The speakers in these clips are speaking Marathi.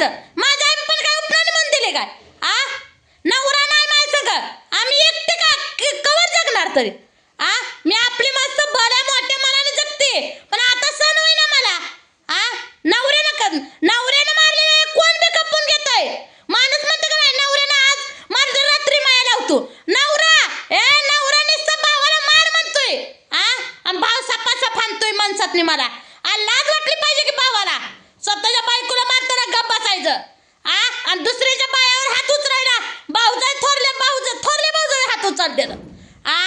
करायचं माझ्या आई पण काय उपनाने म्हणून दिले काय? आ? नवरा नाही माय का आम्ही एकटे का कवर जगणार तरी? आ? मी आपली मस्त बऱ्या मोठ्या मनाने जगते. पण आता सण होईना मला. आ? नवरे नका नवरे मारलेलं कोण बी कपून घेतोय माणूस म्हणतो का नाही नवऱ्यानं आज मारलं रात्री माया लावतो नवरा ए नवरा नुसतं भावाला मार म्हणतोय आ आणि भाव सपा सप आणतोय माणसातनी मला आ लाज वाटली पाहिजे की भावाला स्वतःच्या बायकोला मारताना गप बसायचं आ आणि दुसऱ्याच्या बायावर हात उचलायला भाऊजाई थोरले भाऊज थोरले भाऊजाई हात उचलते आ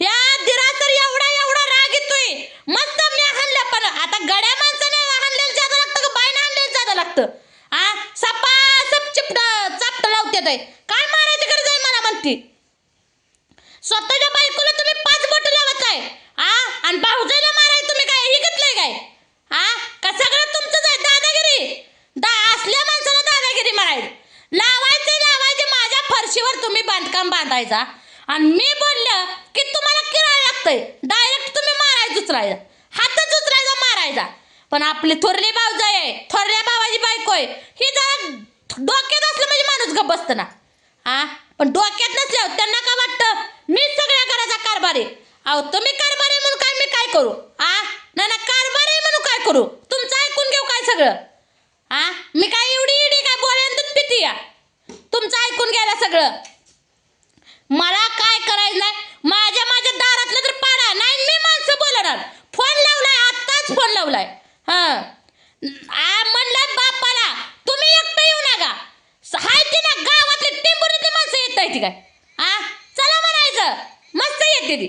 या दिरा तर एवढा एवढा राग येतोय मस्त मी हाणलं पण आता गड्या माणसाने हाणलेलं जादा लागतं का बायनं हाणलेलं जादा लागतं आ सपा सप चिपट चापट लावते ताई. काय मारायची गरज आहे स्वतःच्या बायकोला तुम्ही पाच बोट लावत आहे आ? आणि भाऊजाला माराय तुम्ही काय हे घेतलंय काय? आ? का सगळं तुमचंच आहे? दादागिरी. दा असल्या माणसाला दादागिरी मारायची लावायचे लावायचे माझ्या फरशीवर तुम्ही बांधकाम बांधायचा. आणि मी बोललं की तुम्हाला किराया लागतंय. डायरेक्ट तुम्ही मारायचं उचलायचं हातच उचलायचा मारायचा. पण आपली थोरली भाऊजाई आहे. थोरल्या भावाची बायको आहे. ही जरा डोक्यात असलं म्हणजे माणूस गप बसतं ना. आ? पण डोक्यात नसल्यावर त्यांना काय वाटतं? मी सगळ्या घराचा कारभार आहे. अहो तुम्ही कारभार आहे म्हणून काय मी काय करू? आ? ना ना कारभार आहे म्हणून काय करू? तुमचं ऐकून घेऊ काय सगळं? आ? मी काय एवढी इडी काय बोलायला दूध पिती या? तुमचं ऐकून घ्यायला सगळं. मला काय करायचं नाही? माझ्या माझ्या दारातलं तर पाडा. नाही मी माणसं बोलणार फोन लावलाय आत्ताच फोन लावलाय हा आ म्हणलं बापाला तुम्ही एकटं येऊ नका स- हाय ती ना गावातली टिंबुरीतली माणसं येत आहे ती काय आ चला म्हणायचं मस्त येते ती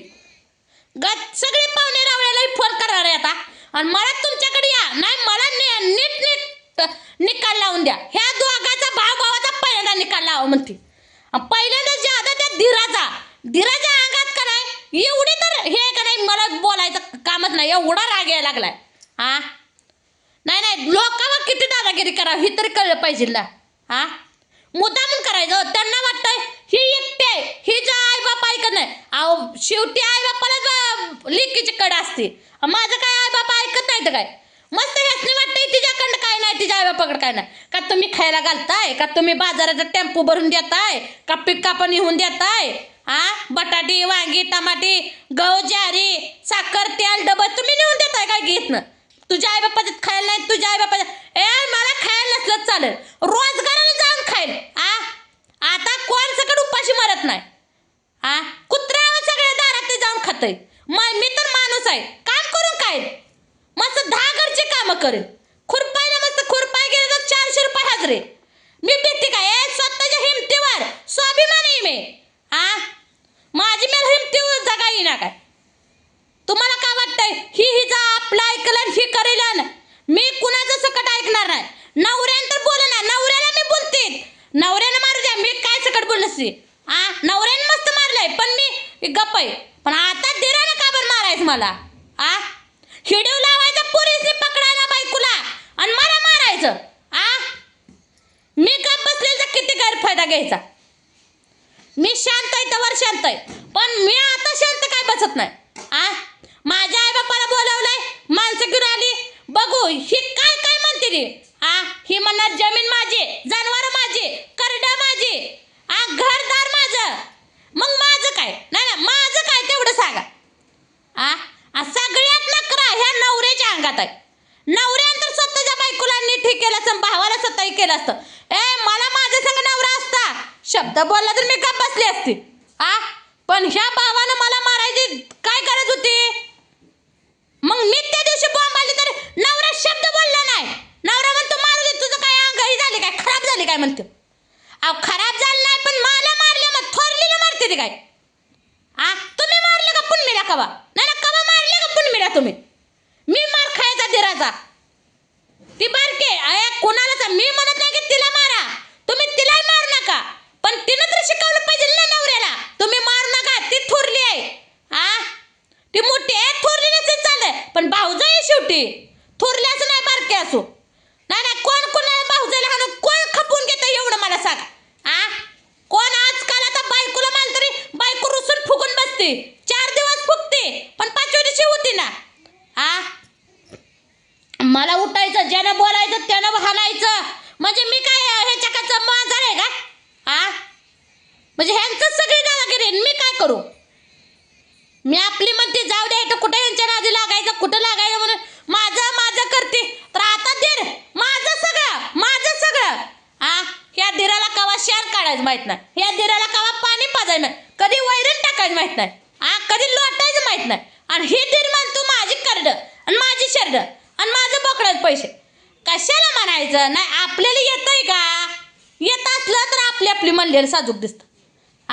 गत सगळे पाहुणे रावळ्याला फोन करणार आहे आता आणि मला तुमच्याकडे या. नाही मला नीट नीट निकाल लावून द्या. ह्या दोघाचा भाव भावाचा पहिल्यांदा निकाल लावा म्हणते. पहिल्यांदा जे ज्यादा त्या धीराचा धीराच्या अंगात का नाही एवढी तर हे का नाही मला बोलायचं कामच नाही. एवढा राग यायला लागलाय. हा? नाही नाही लोकांवर किती दादागिरी करावी हे तरी कळलं पाहिजे ना. हा? मुद्दामून करायचं. त्यांना वाटतंय आहे जे आई बाप ऐकत नाही अहो शेवटी आई बापालाच लिकीची कड असते माझं काय आई बाप ऐकत नाही तर काय? मस्त ह्यासनी वाटतंय तिच्याकडं काय नाही तिच्या आई बापाकडे काय नाही. का तुम्ही खायला घालताय? का तुम्ही बाजाराचा टेम्पो भरून देताय? का पीक कापण येऊन देताय? हा बटाटे वांगी टमाटे गहू ज्वारी साखर तेल डबल तुम्ही नेऊन देताय काय घेत ना तुझ्या आई बापाच्यात खायला नाही तुझ्या आई बापाच्या ए मला खायला नसलं चालेल. रोजगाराला जाऊन खाईल आ आता कोण सकट उपाशी मरत नाही आ कुत्रा सगळ्या दारात ते जाऊन खातय मग मी तर माणूस आहे काम करून काय मस्त दहा घरचे कामं करेल. खुरपायला मस्त खुरपाय गेले तर चारशे रुपये हजरे. मी भीती काय? ए, स्वतःच्या हिमतीवर. स्वाभिमानी आहे मी. आ? माझी मला हिमतीवर जगा येईना काय? तुम्हाला काय वाटतंय? ही हिचा आपलं ऐकलं ही करेल मी कुणाचं सकट ऐकणार नाही. नवऱ्यानं तर बोल ना. नवऱ्याला मी बोलते. नवऱ्यानं मारू द्या. मी काय सकट बोलसी आ? नवऱ्यानं मस्त मारलंय पण मी गप्प आहे. पण आता दिरानं का बरं मारायचं मला? आ? हिडीव लावायचा पोलीसने पकडा बायकोला आणि मला मारायचं. आ? मी का बसलेला किती गैरफायदा घ्यायचा? मी शांत आहे तर शांत आहे. पण मी आता शांत काय बसत नाही? आ? माझ्या आई बापाला बोलवलंय माणसं घेऊन आली. बघू ही काय काय म्हणते ती? आ? ही म्हणणार जमीन माझी जनावर माझी करड माझी. आ घरदार माझं. मग माझं काय? नाही ना माझं काय तेवढं सांगा आ आ, सगळ्यात नकरा ह्या नवऱ्याच्या अंगात आहे नवऱ्यानं तर स्वतःच्या बायकोला नीट हे केलं असतं भावाला स्वतःही केलं असतं. ए मला माझ्या संग नवरा असता. शब्द बोलला तर मी का बसली असते. आ? पण ह्या भावानं मला मारायची काय गरज होती? मग मी त्या दिवशी बॉम्ब आली तर नवरा शब्द बोलला नाही. नवरा म्हणतो मारू दे तुझं काय घरी झाले झाली काय? खराब झाली काय? म्हणतो. अहो खराब झालं नाही पण मला मारले मग थोरलीला मारते ती काय? आ? तुम्ही मारले का पुन्मीला कवा? नाही ना कवा मारले का मिळा तुम्ही? मी मार खायचा दिराचा ती बारके अय मी म्हणत नाही की तिला मारा तुम्ही तिलाही मारू नका पण तिनं तर शिकवलं पाहिजे ना नवऱ्याला तुम्ही आहे पण भाऊजाई शेवटी. थोरल्याच असं नाही बारके असो नाही नाही कोण कोणाला भाऊजाला हाणून कोण खपून घेतं एवढं मला सांग. आ? कोण आजकाल आता बायकोला माल तरी बायको रुसून फुगून बसते. चार दिवस फुगते पण पाचव्या दिवशी होती ना. आ? मला उठायचं ज्यानं बोलायचं त्यानं हालायचं म्हणजे मी काय हे चकाचं माझा आहे का? आ? म्हणजे ह्यांचं सगळी दादागिरी मी काय करू? मी आपली म्हणते जाऊ द्या इथं कुठे यांच्या नादी लागायचं कुठं लागायचं म्हणून माझं माझं करते तर आता दीर माझं सगळं माझं सगळं आ ह्या दिराला कवा शार काढायचं माहीत नाही. या दिराला कवा पाणी पाजायचं नाही. कधी वैरण टाकायचं माहीत नाही. आ कधी लोटायचं माहीत नाही. आणि ही दीर म्हणतो माझी करड आणि माझी शर्ड आणि माझं बोकडाचे पैसे. कशाला म्हणायचं? नाही आपल्याला येतंय का? येत असलं तर आपली आपली म्हणलेलं साजूक दिसतं.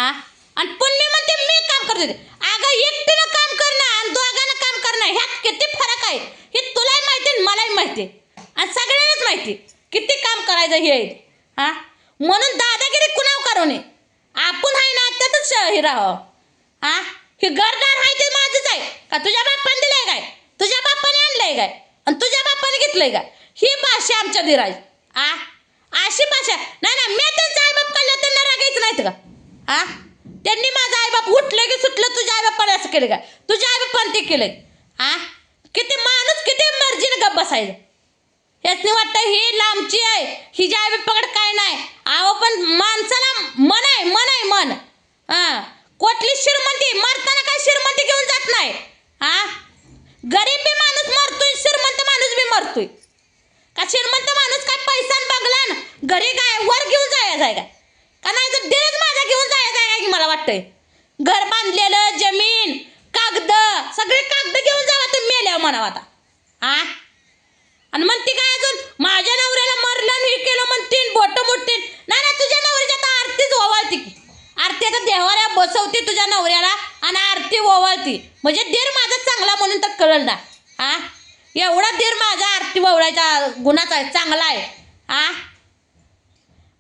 आ? आणि पुण्य म्हणते मी काम करते ते. अगं एकटीनं काम करणं आणि दोघांना काम करणं ह्यात किती फरक आहे? हे तुलाही माहिती आणि मलाही माहिती. आणि सगळ्यांनाच माहिती. किती काम करायचं हे? आहे म्हणून दादागिरी कुणाव करू नये? आपण आहे ना त्यातच हे राहावं आ? हे घरदार आहे ते माझंच आहे. का तुझ्या बाप्पाने दिलंय काय? तुझ्या बाप्पाने आणलंय काय? आणि तुझ्या बाप्पाने घेतलंय काय? ही भाषा आमच्या धीराज आ? अशी भाषा. नाही ना मी त्यांचा आईबाप काढलं त्यांना रागायचं नाहीत का? आ? त्यांनी माझा आईबाप उठलं की सुटलं तुझ्या आईबापाने असं केलं काय? तुझ्या आईबापाने ते केलंय. आ? किती माणूस किती मर्जीनं गप्प बसायचं. याचनी वाटतं ही लांबची आहे. ही ज्या पकड काय नाही. आहो पण माणसाला मन आहे मन आहे मन. हा कोटली श्रीमंती? मरताना काय श्रीमंती घेऊन जात नाही? हा गरीब बी माणूस मरतोय श्रीमंत माणूस बी मरतोय. का श्रीमंत माणूस काय पैसा न बघला ना घरी काय वर घेऊन जायचं आहे का? का नाही तर देच माझा घेऊन जायचं आहे की मला वाटतंय? घर बांधलेलं जमीन कागद सगळे कागद घेऊन जावा तुम्ही मेल्यावर म्हणावं आता. आ? आणि म्हणते काय अजून? माझ्या नवऱ्याला मरलं हे केलं म्हणतीन बोट मोठीन नाही ना तुझ्या नवऱ्याची आता आरतीच ओवाळती. की आरती आता देवाऱ्या बसवते तुझ्या नवऱ्याला आणि आरती ओवाळती. म्हणजे देर माझा चांगला म्हणून तर कळल ना. हा एवढा देर माझा आरती ओवळायचा गुणाचा आहे चांगला आहे. हा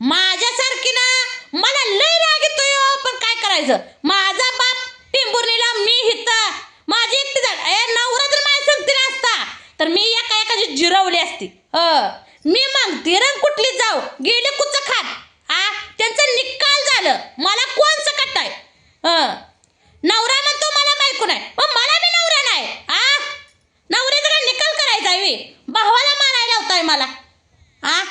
माझ्यासारखी ना मला लय राग येतोय हो, पण काय करायचं? माझा बाप टिंबुर्णीला मी हित माझी एकटी झाड ए नवरा जर माझ्या संगतीला असता. तर मी एक एकाची जिरवली असती. ह. मी मग तिरण कुठली जाऊ गेले कुच खात. आ त्यांचं निकाल झालं. मला कोण सकट ह. नवरा म्हणतो मला बायको नाही. मला मी नवरा नाही. आ? नवऱ्याचा काय निकाल करायचा आहे भावाला मारायला होताय मला. आ?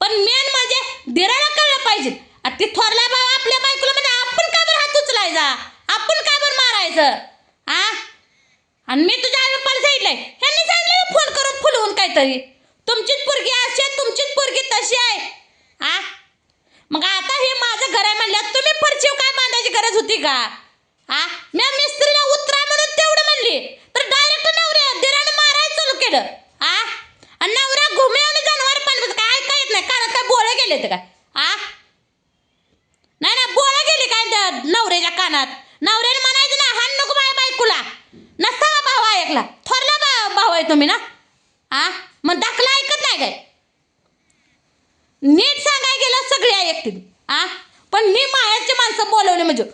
पण मेन म्हणजे दिराला कळलं पाहिजे. आता ती थोरला भाव आपल्या बायकोला म्हणजे आपण का बरं हात उचलायचा? आपण का बरं मारायचं? आ? आणि मी तुझ्या आईला बाप्पाला सांगितलंय. काहीतरी. तुमचीच पोरगी अशी आहे तुमचीच पोरगी तशी आहे. आ? मग आता हे माझं घर आहे म्हणलं तुम्ही फरशीव काय बांधायची गरज होती का? आ? मी मिस्त्रीला उतरा म्हणून तेवढं म्हणली तर डायरेक्ट नवऱ्या दिराने मारायला चालू केलं. आ? आणि नवरा घुमे आणि जनावर पाणी काय ऐका येत नाही. कारण काय बोळे गेले तर काय आ? नाही ना बोळे गेले काय त्या नवऱ्याच्या कानात? नवऱ्याने म्हणायचं ना हान नको माझ्या बायकोला. नसता भाव ऐकला. थोरला बा भाऊ आहे तुम्ही ना? आ? मग दाखला ऐकत नाही काय? नीट सांगाय गेलं सगळे ऐकतील आ? पण मी मायाचे माणसं बोलवले म्हणजे